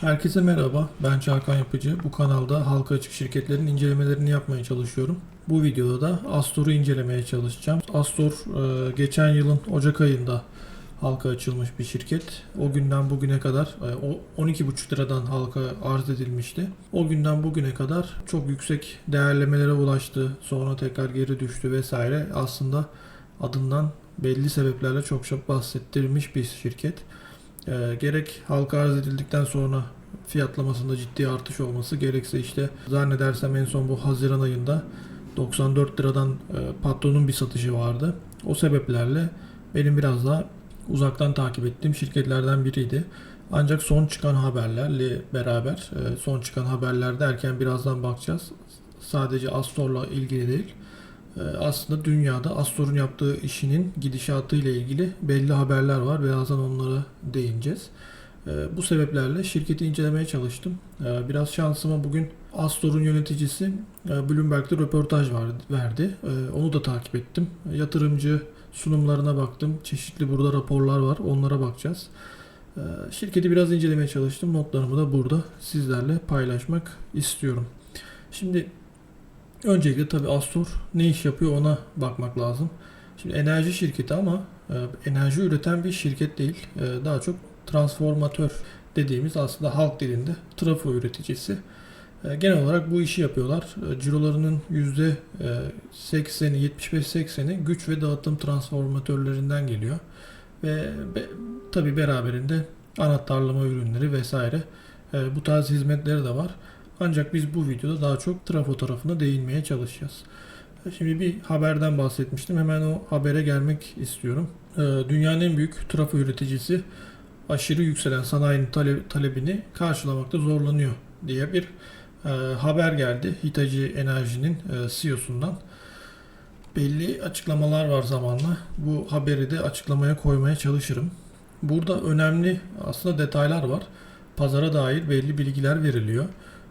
Herkese merhaba, ben Çağkan Yapıcı. Bu kanalda halka açık şirketlerin incelemelerini yapmaya çalışıyorum. Bu videoda da Astor'u incelemeye çalışacağım. Astor e, geçen yılın Ocak ayında halka açılmış bir şirket. O günden bugüne kadar e, o 12,5 liradan halka arz edilmişti. O günden bugüne kadar çok yüksek değerlemelere ulaştı. Sonra tekrar geri düştü vesaire. Aslında adından belli sebeplerle çok çok bahsettirilmiş bir şirket. E, gerek halka arz edildikten sonra fiyatlamasında ciddi artış olması gerekse işte zannedersem en son bu Haziran ayında 94 liradan e, patronun bir satışı vardı. O sebeplerle benim biraz daha uzaktan takip ettiğim şirketlerden biriydi. Ancak son çıkan haberlerle beraber e, son çıkan haberler derken birazdan bakacağız. Sadece Astor'la ilgili değil. E, Aslında dünyada Astor'un yaptığı işinin gidişatı ile ilgili belli haberler var. Birazdan onlara değineceğiz. E, Bu sebeplerle şirketi incelemeye çalıştım. E, Biraz şansıma bugün Astor'un yöneticisi e, Bloomberg'de röportaj verdi. Onu da takip ettim. Yatırımcı sunumlarına baktım. Çeşitli burada raporlar var. Onlara bakacağız. Şirketi biraz incelemeye çalıştım. Notlarımı da burada sizlerle paylaşmak istiyorum. Şimdi öncelikle tabii Astor ne iş yapıyor ona bakmak lazım. Şimdi enerji şirketi ama e, enerji üreten bir şirket değil. E, Daha çok transformatör dediğimiz aslında halk dilinde trafo üreticisi. E, Genel olarak bu işi yapıyorlar. E, Cirolarının %80'i, 75-80'i güç ve dağıtım transformatörlerinden geliyor. Ve be, tabi beraberinde anahtarlama ürünleri vesaire e, bu tarz hizmetleri de var. Ancak biz bu videoda daha çok trafo tarafına değinmeye çalışacağız. Şimdi bir haberden bahsetmiştim. Hemen o habere gelmek istiyorum. E, Dünyanın en büyük trafo üreticisi aşırı yükselen sanayinin tale- talebini karşılamakta zorlanıyor diye bir e, haber geldi. Hitachi Enerji'nin e, CEO'sundan. Belli açıklamalar var zamanla. Bu haberi de açıklamaya koymaya çalışırım. Burada önemli aslında detaylar var. Pazara dair belli bilgiler veriliyor.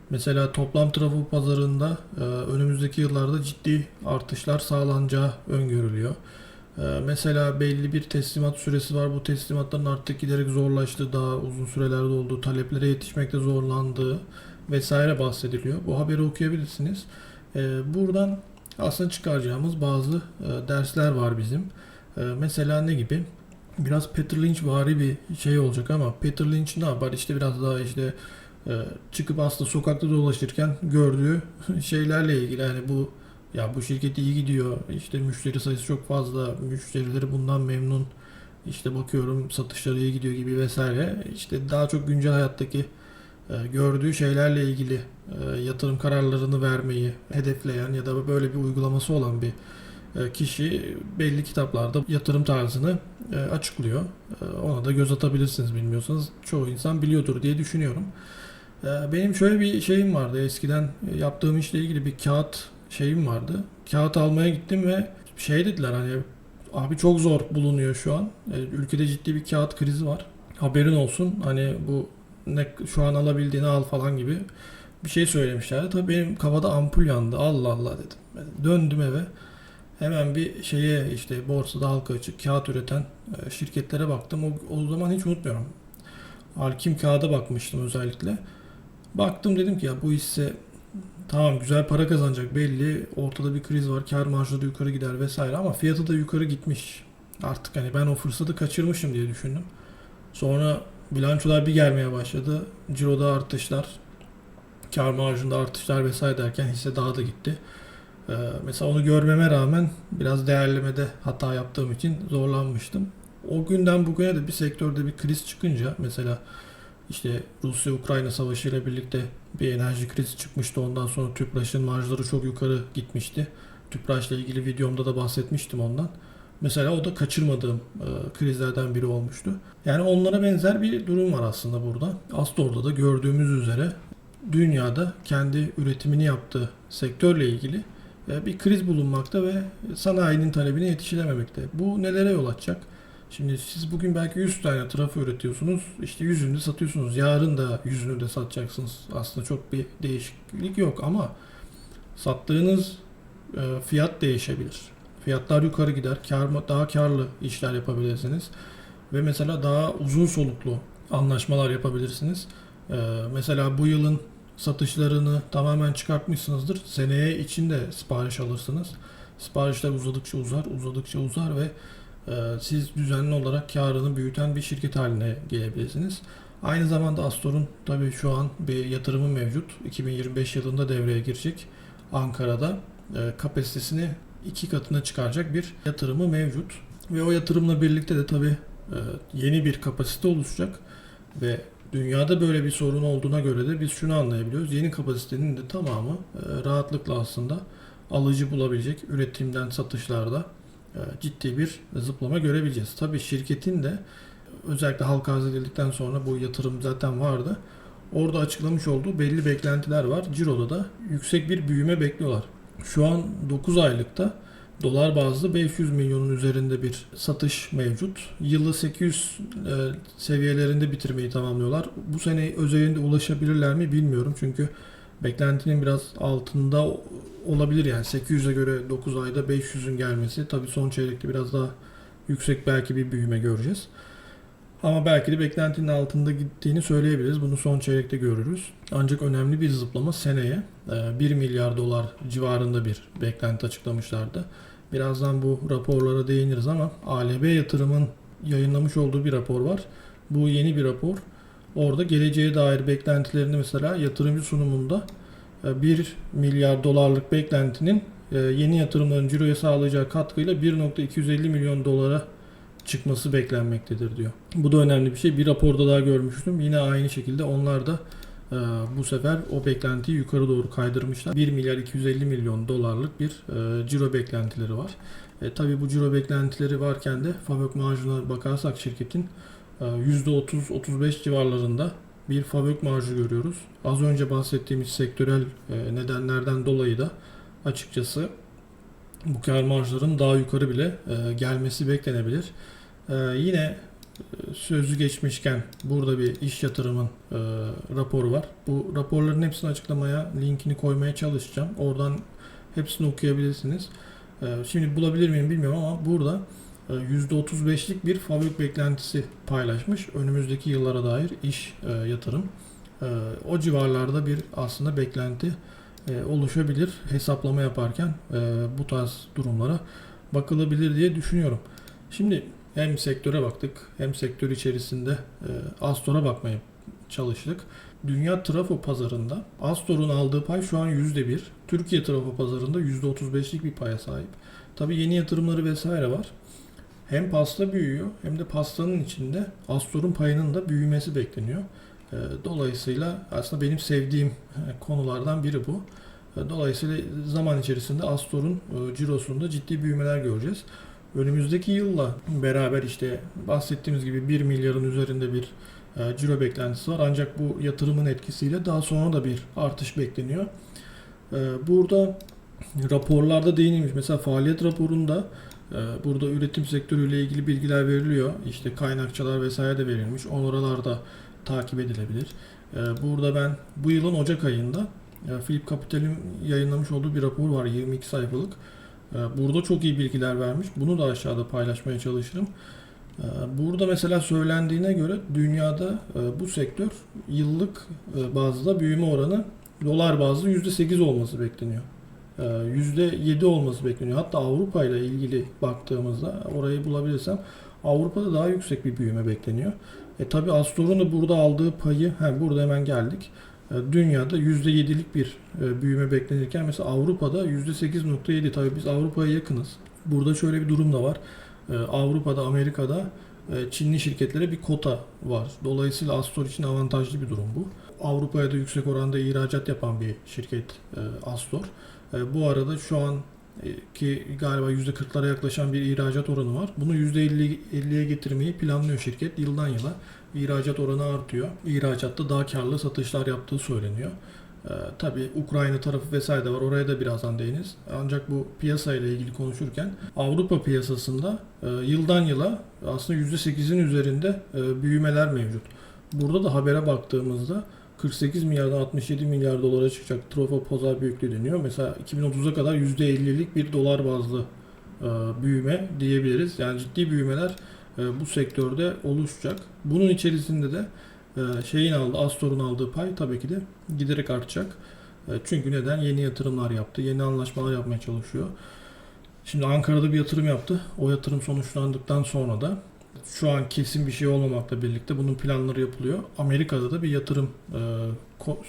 Mesela toplam trafo pazarında e, önümüzdeki yıllarda ciddi artışlar sağlanacağı öngörülüyor. E, mesela belli bir teslimat süresi var. Bu teslimatların artık giderek zorlaştığı, daha uzun sürelerde olduğu, taleplere yetişmekte zorlandığı vesaire bahsediliyor. Bu haberi okuyabilirsiniz. E, buradan aslında çıkaracağımız bazı e, dersler var bizim. E, mesela ne gibi? Biraz Peter Lynch vari bir şey olacak ama Peter Lynch ne yapar? İşte biraz daha işte çıkıp aslında sokakta dolaşırken gördüğü şeylerle ilgili yani bu ya bu şirket iyi gidiyor işte müşteri sayısı çok fazla müşterileri bundan memnun işte bakıyorum satışları iyi gidiyor gibi vesaire işte daha çok güncel hayattaki e, gördüğü şeylerle ilgili e, yatırım kararlarını vermeyi hedefleyen ya da böyle bir uygulaması olan bir e, kişi belli kitaplarda yatırım tarzını açıklıyor. Ona da göz atabilirsiniz bilmiyorsanız. Çoğu insan biliyordur diye düşünüyorum. E, Benim şöyle bir şeyim vardı. Eskiden yaptığım işle ilgili bir kağıt şeyim vardı. Kağıt almaya gittim ve şey dediler hani abi çok zor bulunuyor şu an. E, Ülkede ciddi bir kağıt krizi var. Haberin olsun. Hani bu ne şu an alabildiğini al falan gibi bir şey söylemişlerdi. Tabii benim kafada ampul yandı. Allah Allah dedim. Ben Döndüm eve. Hemen bir şeye işte borsada halka açık kağıt üreten e, şirketlere baktım. O, o zaman hiç unutmuyorum. Alkim kağıda bakmıştım özellikle. Baktım dedim ki ya bu hisse tamam güzel para kazanacak belli. Ortada bir kriz var. Kar marjları yukarı gider vesaire ama fiyatı da yukarı gitmiş. Artık hani ben o fırsatı kaçırmışım diye düşündüm. Sonra bilançolar bir gelmeye başladı. Ciroda artışlar, kar marjında artışlar vesaire derken hisse daha da gitti. Ee, mesela onu görmeme rağmen biraz değerlemede hata yaptığım için zorlanmıştım. O günden bugüne de bir sektörde bir kriz çıkınca mesela işte Rusya-Ukrayna savaşı ile birlikte bir enerji krizi çıkmıştı. Ondan sonra Tüpraş'ın marjları çok yukarı gitmişti. Tüpraş'la ilgili videomda da bahsetmiştim ondan. Mesela o da kaçırmadığım e, krizlerden biri olmuştu. Yani onlara benzer bir durum var aslında burada. Astor'da da gördüğümüz üzere dünyada kendi üretimini yaptığı sektörle ilgili e, bir kriz bulunmakta ve sanayinin talebine yetişilememekte. Bu nelere yol açacak? Şimdi siz bugün belki 100 tane trafo üretiyorsunuz. işte 100'ünü de satıyorsunuz. Yarın da 100'ünü de satacaksınız. Aslında çok bir değişiklik yok ama sattığınız e, fiyat değişebilir. Fiyatlar yukarı gider. Kar, daha karlı işler yapabilirsiniz. Ve mesela daha uzun soluklu anlaşmalar yapabilirsiniz. Ee, mesela bu yılın satışlarını tamamen çıkartmışsınızdır. Seneye için de sipariş alırsınız. Siparişler uzadıkça uzar, uzadıkça uzar ve e, siz düzenli olarak karını büyüten bir şirket haline gelebilirsiniz. Aynı zamanda Astor'un tabii şu an bir yatırımı mevcut. 2025 yılında devreye girecek. Ankara'da e, kapasitesini iki katına çıkaracak bir yatırımı mevcut. Ve o yatırımla birlikte de tabii e, yeni bir kapasite oluşacak ve dünyada böyle bir sorun olduğuna göre de biz şunu anlayabiliyoruz. Yeni kapasitenin de tamamı e, rahatlıkla aslında alıcı bulabilecek üretimden satışlarda ciddi bir zıplama görebileceğiz. Tabii şirketin de özellikle halka arz edildikten sonra bu yatırım zaten vardı. Orada açıklamış olduğu belli beklentiler var. Ciro'da da yüksek bir büyüme bekliyorlar. Şu an 9 aylıkta dolar bazlı 500 milyonun üzerinde bir satış mevcut. Yılı 800 e, seviyelerinde bitirmeyi tamamlıyorlar. Bu sene özelinde ulaşabilirler mi bilmiyorum. Çünkü beklentinin biraz altında olabilir yani 800'e göre 9 ayda 500'ün gelmesi. Tabii son çeyrekte biraz daha yüksek belki bir büyüme göreceğiz. Ama belki de beklentinin altında gittiğini söyleyebiliriz. Bunu son çeyrekte görürüz. Ancak önemli bir zıplama seneye e, 1 milyar dolar civarında bir beklenti açıklamışlardı. Birazdan bu raporlara değiniriz ama ALB yatırımın yayınlamış olduğu bir rapor var. Bu yeni bir rapor. Orada geleceğe dair beklentilerini mesela yatırımcı sunumunda e, 1 milyar dolarlık beklentinin e, yeni yatırımların ciroya sağlayacağı katkıyla 1.250 milyon dolara çıkması beklenmektedir diyor. Bu da önemli bir şey. Bir raporda daha görmüştüm. Yine aynı şekilde onlar da e, bu sefer o beklentiyi yukarı doğru kaydırmışlar. 1 milyar 250 milyon dolarlık bir e, ciro beklentileri var. E, tabii bu ciro beklentileri varken de fabrik marjına bakarsak şirketin e, %30-35 civarlarında bir fabrik marjı görüyoruz. Az önce bahsettiğimiz sektörel e, nedenlerden dolayı da açıkçası bu kar marjlarının daha yukarı bile e, gelmesi beklenebilir. E, yine sözü geçmişken burada bir iş yatırımın raporu var. Bu raporların hepsini açıklamaya linkini koymaya çalışacağım. Oradan hepsini okuyabilirsiniz. Şimdi bulabilir miyim bilmiyorum ama burada %35'lik bir fabrik beklentisi paylaşmış. Önümüzdeki yıllara dair iş e, yatırım. E, o civarlarda bir aslında beklenti e, oluşabilir hesaplama yaparken e, bu tarz durumlara bakılabilir diye düşünüyorum. Şimdi hem sektöre baktık hem sektör içerisinde Astor'a bakmaya çalıştık. Dünya trafo pazarında Astor'un aldığı pay şu an %1. Türkiye trafo pazarında %35'lik bir paya sahip. Tabi yeni yatırımları vesaire var. Hem pasta büyüyor hem de pastanın içinde Astor'un payının da büyümesi bekleniyor. E, Dolayısıyla aslında benim sevdiğim e, konulardan biri bu. E, Dolayısıyla zaman içerisinde Astor'un e, cirosunda ciddi büyümeler göreceğiz. Önümüzdeki yılla beraber işte bahsettiğimiz gibi 1 milyarın üzerinde bir e, ciro beklentisi var. Ancak bu yatırımın etkisiyle daha sonra da bir artış bekleniyor. E, Burada raporlarda değinilmiş. Mesela faaliyet raporunda burada üretim sektörüyle ilgili bilgiler veriliyor. İşte kaynakçalar vesaire de verilmiş. Oralarda takip edilebilir. E, Burada ben bu yılın Ocak ayında e, Philip Capital'in yayınlamış olduğu bir rapor var 22 sayfalık. E, Burada çok iyi bilgiler vermiş. Bunu da aşağıda paylaşmaya çalışırım. Burada mesela söylendiğine göre dünyada e, bu sektör yıllık e, bazda büyüme oranı dolar bazlı %8 olması bekleniyor. E, %7 olması bekleniyor. Hatta Avrupa ile ilgili baktığımızda orayı bulabilirsem Avrupa'da daha yüksek bir büyüme bekleniyor. E tabi Astor'un da burada aldığı payı, he, burada hemen geldik. E, Dünyada %7'lik bir e, büyüme beklenirken mesela Avrupa'da %8.7 tabii biz Avrupa'ya yakınız. Burada şöyle bir durum da var. E, Avrupa'da, Amerika'da e, Çinli şirketlere bir kota var. Dolayısıyla Astor için avantajlı bir durum bu. Avrupa'ya da yüksek oranda ihracat yapan bir şirket e, Astor. E, Bu arada şu an ki galiba %40'lara yaklaşan bir ihracat oranı var. Bunu %50'ye getirmeyi planlıyor şirket yıldan yıla. İhracat oranı artıyor. İhracatta daha karlı satışlar yaptığı söyleniyor. Ee, tabii Ukrayna tarafı vesaire de var. Oraya da birazdan değiniz. Ancak bu piyasa ile ilgili konuşurken Avrupa piyasasında e, yıldan yıla aslında %8'in üzerinde e, büyümeler mevcut. Burada da habere baktığımızda 48 milyardan 67 milyar dolara çıkacak trafo pazar büyüklüğü deniyor. Mesela 2030'a kadar %50'lik bir dolar bazlı e, büyüme diyebiliriz. Yani ciddi büyümeler e, bu sektörde oluşacak. Bunun içerisinde de e, şeyin aldığı, Astor'un aldığı pay tabii ki de giderek artacak. Çünkü neden? Yeni yatırımlar yaptı, yeni anlaşmalar yapmaya çalışıyor. Şimdi Ankara'da bir yatırım yaptı. O yatırım sonuçlandıktan sonra da şu an kesin bir şey olmamakla birlikte bunun planları yapılıyor. Amerika'da da bir yatırım e,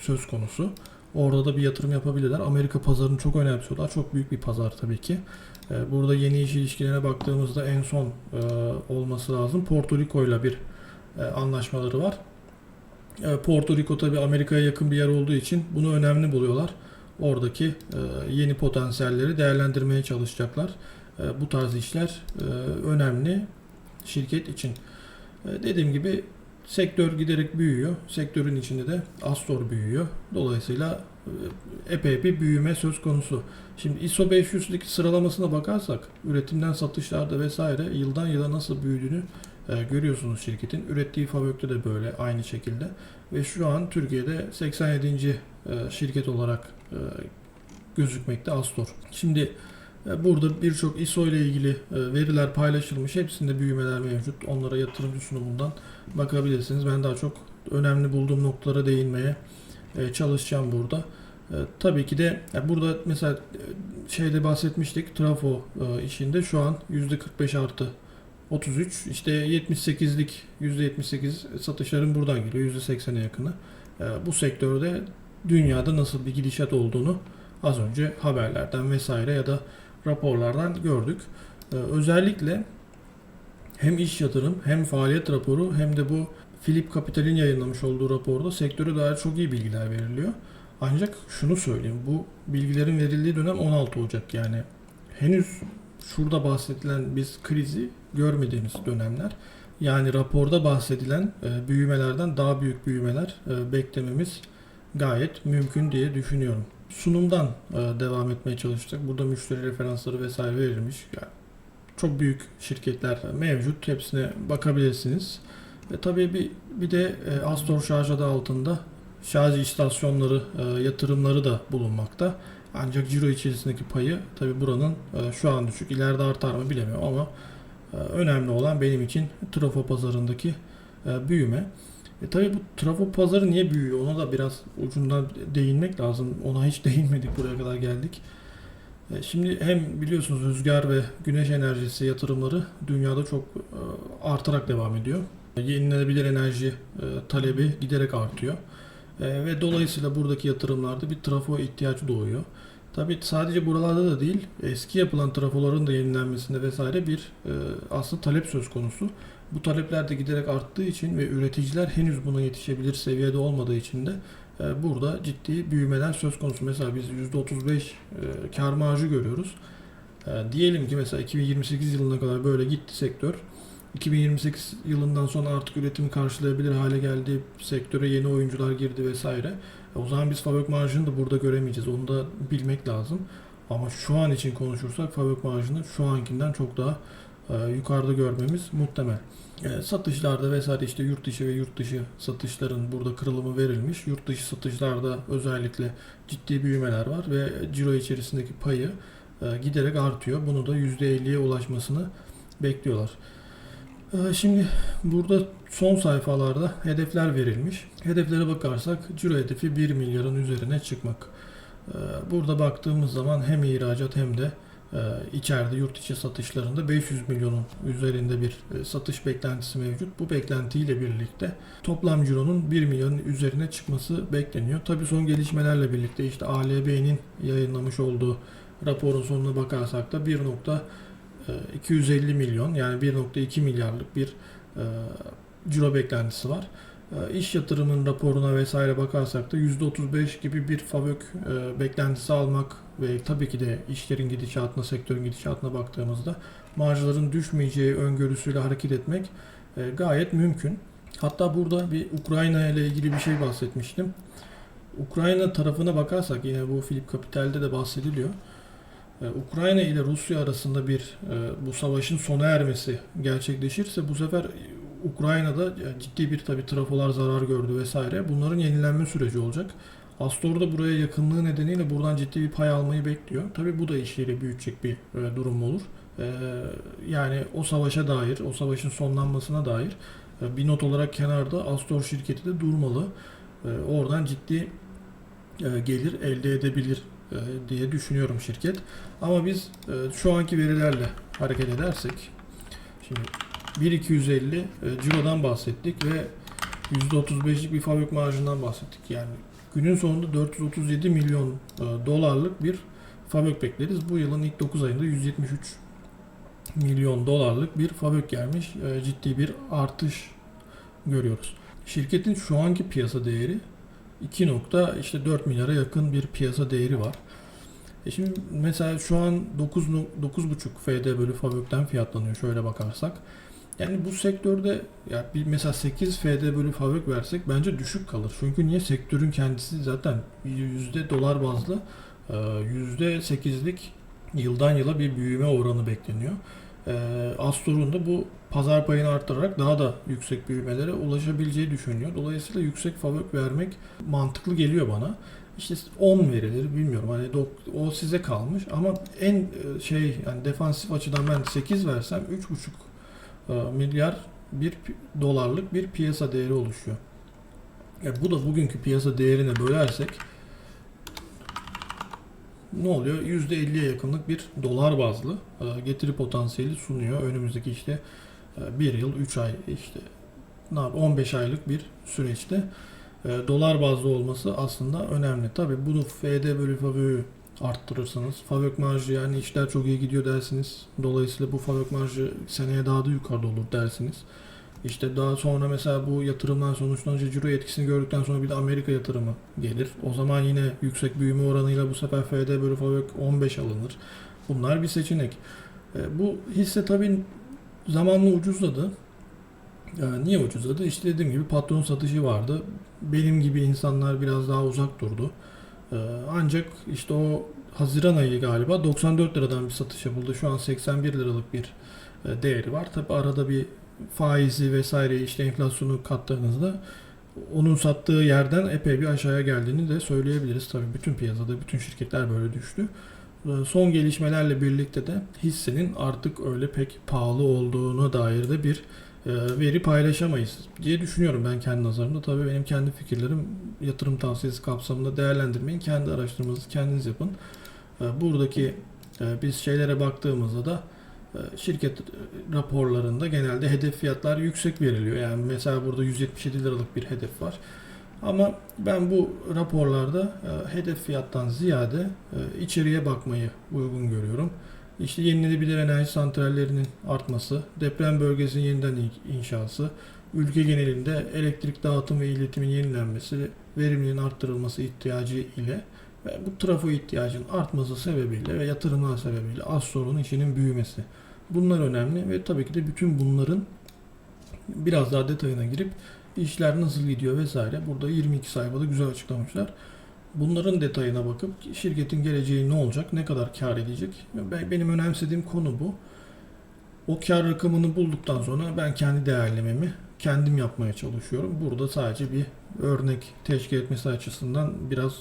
söz konusu. Orada da bir yatırım yapabilirler. Amerika pazarını çok önemsiyorlar. Çok büyük bir pazar tabii ki. E, burada yeni iş ilişkilerine baktığımızda en son e, olması lazım. Porto Rico ile bir e, anlaşmaları var. E, Porto Rico tabii Amerika'ya yakın bir yer olduğu için bunu önemli buluyorlar. Oradaki e, yeni potansiyelleri değerlendirmeye çalışacaklar. E, bu tarz işler e, önemli şirket için. E, dediğim gibi sektör giderek büyüyor. Sektörün içinde de Astor büyüyor. Dolayısıyla e, epey bir büyüme söz konusu. Şimdi ISO 500'deki sıralamasına bakarsak üretimden satışlarda vesaire yıldan yıla nasıl büyüdüğünü e, görüyorsunuz şirketin. Ürettiği fabrikte de böyle aynı şekilde. Ve şu an Türkiye'de 87. e, şirket olarak gözükmekte Astor. Şimdi burada birçok ISO ile ilgili e, veriler paylaşılmış. Hepsinde büyümeler mevcut. Onlara yatırımcı sunumundan bakabilirsiniz. Ben daha çok önemli bulduğum noktalara değinmeye e, çalışacağım burada. E, Tabii ki de burada mesela e, şeyde bahsetmiştik trafo e, işinde şu an %45 artı 33 işte 78'lik %78 satışların buradan geliyor %80'e yakını. E, Bu sektörde dünyada nasıl bir gidişat olduğunu az önce haberlerden vesaire ya da raporlardan gördük. E, Özellikle hem iş yatırım hem faaliyet raporu hem de bu Philip Capital'in yayınlamış olduğu raporda sektöre dair çok iyi bilgiler veriliyor. Ancak şunu söyleyeyim bu bilgilerin verildiği dönem 16 Ocak yani henüz şurada bahsedilen biz krizi görmediğimiz dönemler. Yani raporda bahsedilen e, büyümelerden daha büyük büyümeler e, beklememiz gayet mümkün diye düşünüyorum. Sunumdan e, devam etmeye çalıştık. Burada müşteri referansları vesaire verilmiş. Yani çok büyük şirketler mevcut. Hepsine bakabilirsiniz. Ve tabii bir, bir de e, Astor şarj adı altında şarj istasyonları e, yatırımları da bulunmakta. Ancak ciro içerisindeki payı tabii buranın e, şu an düşük. İleride artar mı bilemiyorum ama e, önemli olan benim için trafo pazarındaki e, büyüme. E tabii bu trafo pazarı niye büyüyor? Ona da biraz ucundan değinmek lazım. Ona hiç değinmedik buraya kadar geldik. E, Şimdi hem biliyorsunuz rüzgar ve güneş enerjisi yatırımları dünyada çok e, artarak devam ediyor. Yenilenebilir enerji e, talebi giderek artıyor. E, Ve dolayısıyla buradaki yatırımlarda bir trafo ihtiyacı doğuyor. Tabii sadece buralarda da değil, eski yapılan trafoların da yenilenmesinde vesaire bir e, aslında talep söz konusu. Bu talepler de giderek arttığı için ve üreticiler henüz buna yetişebilir seviyede olmadığı için de e, burada ciddi büyümeler söz konusu. Mesela biz %35 e, kar marjı görüyoruz. E, diyelim ki mesela 2028 yılına kadar böyle gitti sektör. 2028 yılından sonra artık üretimi karşılayabilir hale geldi. Sektöre yeni oyuncular girdi vesaire. O zaman biz fabrik marjını da burada göremeyeceğiz. Onu da bilmek lazım. Ama şu an için konuşursak fabrik marjını şu ankinden çok daha e, yukarıda görmemiz muhtemel. E, satışlarda vesaire işte yurt dışı ve yurt dışı satışların burada kırılımı verilmiş. Yurt dışı satışlarda özellikle ciddi büyümeler var ve ciro içerisindeki payı e, giderek artıyor. Bunu da %50'ye ulaşmasını bekliyorlar. E, Şimdi burada son sayfalarda hedefler verilmiş. Hedeflere bakarsak ciro hedefi 1 milyarın üzerine çıkmak. E, Burada baktığımız zaman hem ihracat hem de e, içeride yurt içi satışlarında 500 milyonun üzerinde bir e, satış beklentisi mevcut. Bu beklentiyle birlikte toplam cironun 1 milyonun üzerine çıkması bekleniyor. Tabi son gelişmelerle birlikte işte ALB'nin yayınlamış olduğu raporun sonuna bakarsak da 1.250 milyon yani 1.2 milyarlık bir e, ciro beklentisi var. E, İş yatırımın raporuna vesaire bakarsak da %35 gibi bir FAVÖK e, beklentisi almak ve tabii ki de işlerin gidişatına, sektörün gidişatına baktığımızda marjların düşmeyeceği öngörüsüyle hareket etmek e, gayet mümkün. Hatta burada bir Ukrayna ile ilgili bir şey bahsetmiştim. Ukrayna tarafına bakarsak yine bu Philip Capital'de de bahsediliyor. E, Ukrayna ile Rusya arasında bir e, bu savaşın sona ermesi gerçekleşirse bu sefer Ukrayna'da ciddi bir tabi trafolar zarar gördü vesaire. Bunların yenilenme süreci olacak. Astor da buraya yakınlığı nedeniyle buradan ciddi bir pay almayı bekliyor. Tabi bu da işleri büyütecek bir e, durum olur. E, yani o savaşa dair, o savaşın sonlanmasına dair E, Bir not olarak kenarda Astor şirketi de durmalı. E, Oradan ciddi gelir elde edebilir diye düşünüyorum şirket. Ama biz e, şu anki verilerle hareket edersek şimdi 1250 e, cirodan bahsettik ve %35'lik bir fabrik marjından bahsettik. Yani günün sonunda 437 milyon e, dolarlık bir fabrik bekleriz. Bu yılın ilk 9 ayında 173 milyon dolarlık bir fabrik gelmiş. E, ciddi bir artış görüyoruz. Şirketin şu anki piyasa değeri 2 nokta işte 4 milyara yakın bir piyasa değeri var. E şimdi mesela şu an 9 nu- 9,5 FD bölü fabrikten fiyatlanıyor şöyle bakarsak. Yani bu sektörde ya bir mesela 8 FD bölü fabrik versek bence düşük kalır. Çünkü niye sektörün kendisi zaten yüzde dolar bazlı e, yüzde 8'lik yıldan yıla bir büyüme oranı bekleniyor. E, Astor'un da bu pazar payını arttırarak daha da yüksek büyümelere ulaşabileceği düşünüyor. Dolayısıyla yüksek fabrik vermek mantıklı geliyor bana. İşte 10 verilir bilmiyorum hani o size kalmış ama en e, şey yani defansif açıdan ben 8 versem 3,5 e, milyar bir dolarlık bir piyasa değeri oluşuyor. E bu da bugünkü piyasa değerine bölersek ne oluyor? %50'ye yakınlık bir dolar bazlı e, getiri potansiyeli sunuyor. Önümüzdeki işte 1 yıl 3 ay işte ne yap 15 aylık bir süreçte e, dolar bazlı olması aslında önemli. Tabi bunu FD bölü fabrikayı arttırırsanız fabrik marjı yani işler çok iyi gidiyor dersiniz. Dolayısıyla bu fabrik marjı seneye daha da yukarıda olur dersiniz. İşte daha sonra mesela bu yatırımdan sonuçlanınca ciro etkisini gördükten sonra bir de Amerika yatırımı gelir. O zaman yine yüksek büyüme oranıyla bu sefer FD bölü fabrik 15 alınır. Bunlar bir seçenek. E, bu hisse tabii zamanla ucuzladı. Yani niye ucuzladı? İşte dediğim gibi patron satışı vardı. Benim gibi insanlar biraz daha uzak durdu. Ee, ancak işte o Haziran ayı galiba 94 liradan bir satış yapıldı. Şu an 81 liralık bir e, değeri var. Tabi arada bir faizi vesaire işte enflasyonu kattığınızda onun sattığı yerden epey bir aşağıya geldiğini de söyleyebiliriz. Tabii bütün piyasada bütün şirketler böyle düştü. Ee, Son gelişmelerle birlikte de hissenin artık öyle pek pahalı olduğuna dair de bir e, veri paylaşamayız diye düşünüyorum ben kendi nazarımda. Tabii benim kendi fikirlerim yatırım tavsiyesi kapsamında değerlendirmeyin. Kendi araştırmanızı kendiniz yapın. E, Buradaki e, biz şeylere baktığımızda da şirket raporlarında genelde hedef fiyatlar yüksek veriliyor. Yani mesela burada 177 liralık bir hedef var. Ama ben bu raporlarda e, hedef fiyattan ziyade e, içeriye bakmayı uygun görüyorum. İşte yenilenebilir enerji santrallerinin artması, deprem bölgesinin yeniden in- inşası, ülke genelinde elektrik dağıtım ve iletimin yenilenmesi, verimliliğin arttırılması ihtiyacı ile bu trafo ihtiyacının artması sebebiyle ve yatırımlar sebebiyle az sorunun işinin büyümesi. Bunlar önemli ve tabii ki de bütün bunların biraz daha detayına girip işler nasıl gidiyor vesaire. Burada 22 sayfada güzel açıklamışlar. Bunların detayına bakıp şirketin geleceği ne olacak, ne kadar kar edecek. Ben- Benim önemsediğim konu bu. O kar rakamını bulduktan sonra ben kendi değerlememi kendim yapmaya çalışıyorum. Burada sadece bir örnek teşkil etmesi açısından biraz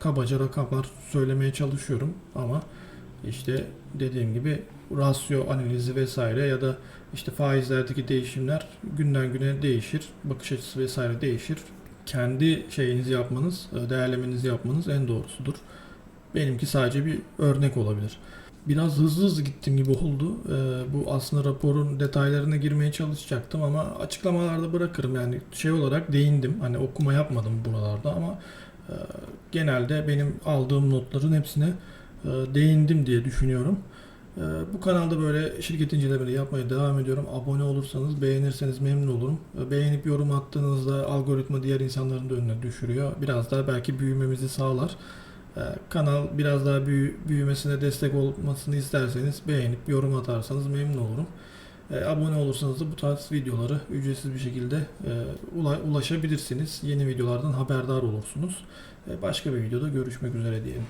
kabaca rakamlar söylemeye çalışıyorum ama işte dediğim gibi rasyo analizi vesaire ya da işte faizlerdeki değişimler günden güne değişir. Bakış açısı vesaire değişir. Kendi şeyinizi yapmanız, e, değerlemenizi yapmanız en doğrusudur. Benimki sadece bir örnek olabilir. Biraz hızlı hızlı gittiğim gibi oldu. E, Bu aslında raporun detaylarına girmeye çalışacaktım ama açıklamalarda bırakırım. Yani şey olarak değindim. Hani okuma yapmadım buralarda ama genelde benim aldığım notların hepsine e, değindim diye düşünüyorum. Ee, Bu kanalda böyle şirket incelemeleri yapmaya devam ediyorum. Abone olursanız, beğenirseniz memnun olurum. Ee, Beğenip yorum attığınızda algoritma diğer insanların da önüne düşürüyor. Biraz daha belki büyümemizi sağlar. Kanal biraz daha büyü- büyümesine destek olmasını isterseniz beğenip yorum atarsanız memnun olurum. Ee, Abone olursanız da bu tarz videoları ücretsiz bir şekilde e, ula- ulaşabilirsiniz. Yeni videolardan haberdar olursunuz. Ee, Başka bir videoda görüşmek üzere diyelim.